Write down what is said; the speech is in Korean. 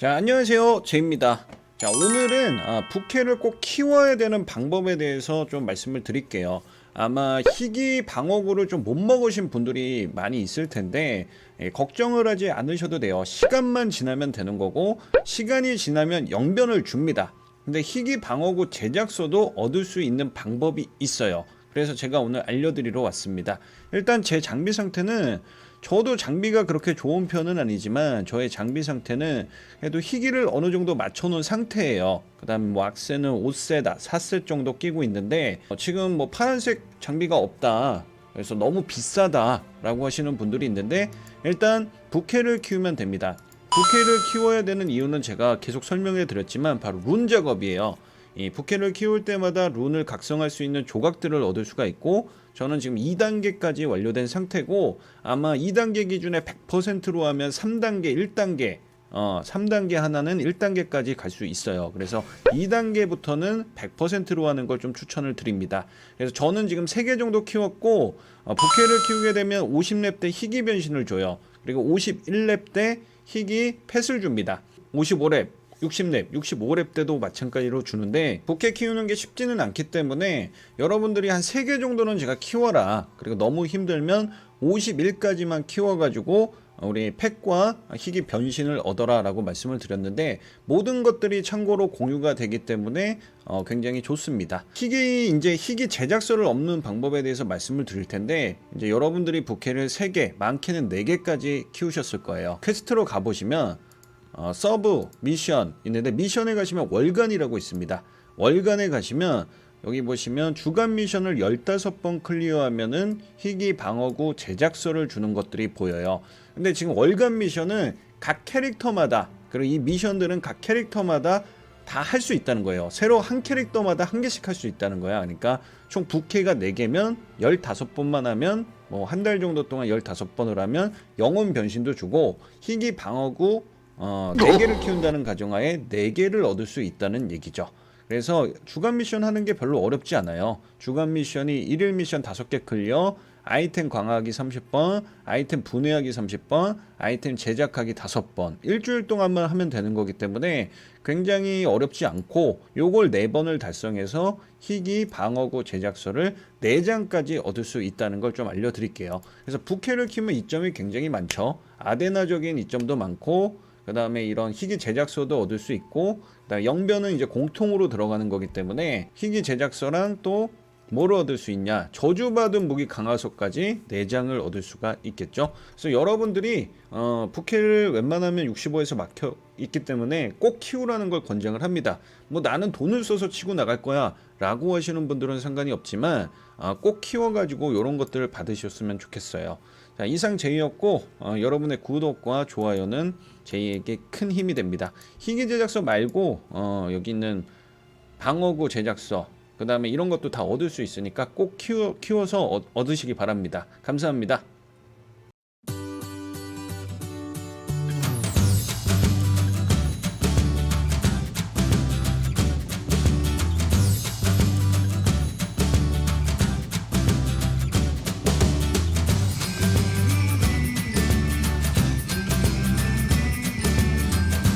자, 안녕하세요. 제입니다. 자, 오늘은 아, 부캐를 꼭 키워야 되는 방법에 대해서 좀 말씀을 드릴게요. 아마 희귀 방어구를 좀 못 먹으신 분들이 많이 있을 텐데 예, 걱정을 하지 않으셔도 돼요. 시간만 지나면 되는 거고 시간이 지나면 영변을 줍니다. 근데 희귀 방어구 제작소도 얻을 수 있는 방법이 있어요. 그래서 제가 오늘 알려드리러 왔습니다. 일단 제 장비 상태는 저도 장비가 그렇게 좋은 편은 아니지만 저의 장비 상태는 그래도 희귀를 어느 정도 맞춰놓은 상태예요. 그 다음 뭐 악세는 5세다 4세 정도 끼고 있는데 어, 지금 뭐 파란색 장비가 없다. 그래서 너무 비싸다 라고 하시는 분들이 있는데 일단 부캐를 키우면 됩니다. 부캐를 키워야 되는 이유는 제가 계속 설명해 드렸지만 바로 룬 작업이에요. 이 부캐를 키울 때마다 룬을 각성할 수 있는 조각들을 얻을 수가 있고 저는 지금 2단계까지 완료된 상태고 아마 2단계 기준에 100%로 하면 3단계, 1단계 어, 3단계 하나는 1단계까지 갈 수 있어요. 그래서 2단계부터는 100%로 하는 걸 좀 추천을 드립니다. 그래서 저는 지금 3개 정도 키웠고 어, 부캐를 키우게 되면 50렙 때 희귀 변신을 줘요. 그리고 51렙 때 희귀 펫을 줍니다. 55렙 60렙, 65렙 때도 마찬가지로 주는데 부캐 키우는 게 쉽지는 않기 때문에 여러분들이 한 3개 정도는 제가 키워라. 그리고 너무 힘들면 51까지만 키워가지고 우리 팩과 희귀 변신을 얻어라 라고 말씀을 드렸는데 모든 것들이 참고로 공유가 되기 때문에 어, 굉장히 좋습니다. 희귀 이제 희귀 제작서를 없는 방법에 대해서 말씀을 드릴 텐데 이제 여러분들이 부캐를 3개, 많게는 4개까지 키우셨을 거예요. 퀘스트로 가보시면 어, 서브 미션 있는데 미션에 가시면 월간이라고 있습니다. 월간에 가시면 여기 보시면 주간 미션을 15번 클리어하면은 희귀 방어구 제작서를 주는 것들이 보여요. 근데 지금 월간 미션은 각 캐릭터마다 그리고 이 미션들은 각 캐릭터마다 다 할 수 있다는 거예요. 새로 한 캐릭터마다 한 개씩 할 수 있다는 거야. 그러니까 총 부캐가 4개면 15번만 하면 뭐 한 달 정도 동안 15번을 하면 영혼 변신도 주고 희귀 방어구 어, 4개를 키운다는 가정하에 4개를 얻을 수 있다는 얘기죠. 그래서 주간 미션 하는 게 별로 어렵지 않아요. 주간 미션이 일일 미션 5개 클리어, 아이템 강화하기 30번, 아이템 분해하기 30번, 아이템 제작하기 5번. 일주일 동안만 하면 되는 거기 때문에 굉장히 어렵지 않고 요걸 4번을 달성해서 희귀 방어구 제작서를 4장까지 얻을 수 있다는 걸 좀 알려드릴게요. 그래서 부캐를 키우면 이점이 굉장히 많죠. 아데나적인 이점도 많고 그 다음에 이런 희귀 제작서도 얻을 수 있고 영변은 이제 공통으로 들어가는 거기 때문에 희귀 제작서랑 또 뭐를 얻을 수 있냐? 저주받은 무기 강화서까지 4장을 얻을 수가 있겠죠. 그래서 여러분들이 어, 부캐를 웬만하면 65에서 막혀 있기 때문에 꼭 키우라는 걸 권장을 합니다. 뭐 나는 돈을 써서 치고 나갈 거야 라고 하시는 분들은 상관이 없지만 어, 꼭 키워가지고 이런 것들을 받으셨으면 좋겠어요. 자, 이상 제이였고 어, 여러분의 구독과 좋아요는 제이에게 큰 힘이 됩니다. 희귀 제작서 말고 어, 여기 있는 방어구 제작서 그 다음에 이런 것도 다 얻을 수 있으니까 꼭 키워, 키워서 얻, 얻으시기 바랍니다. 감사합니다.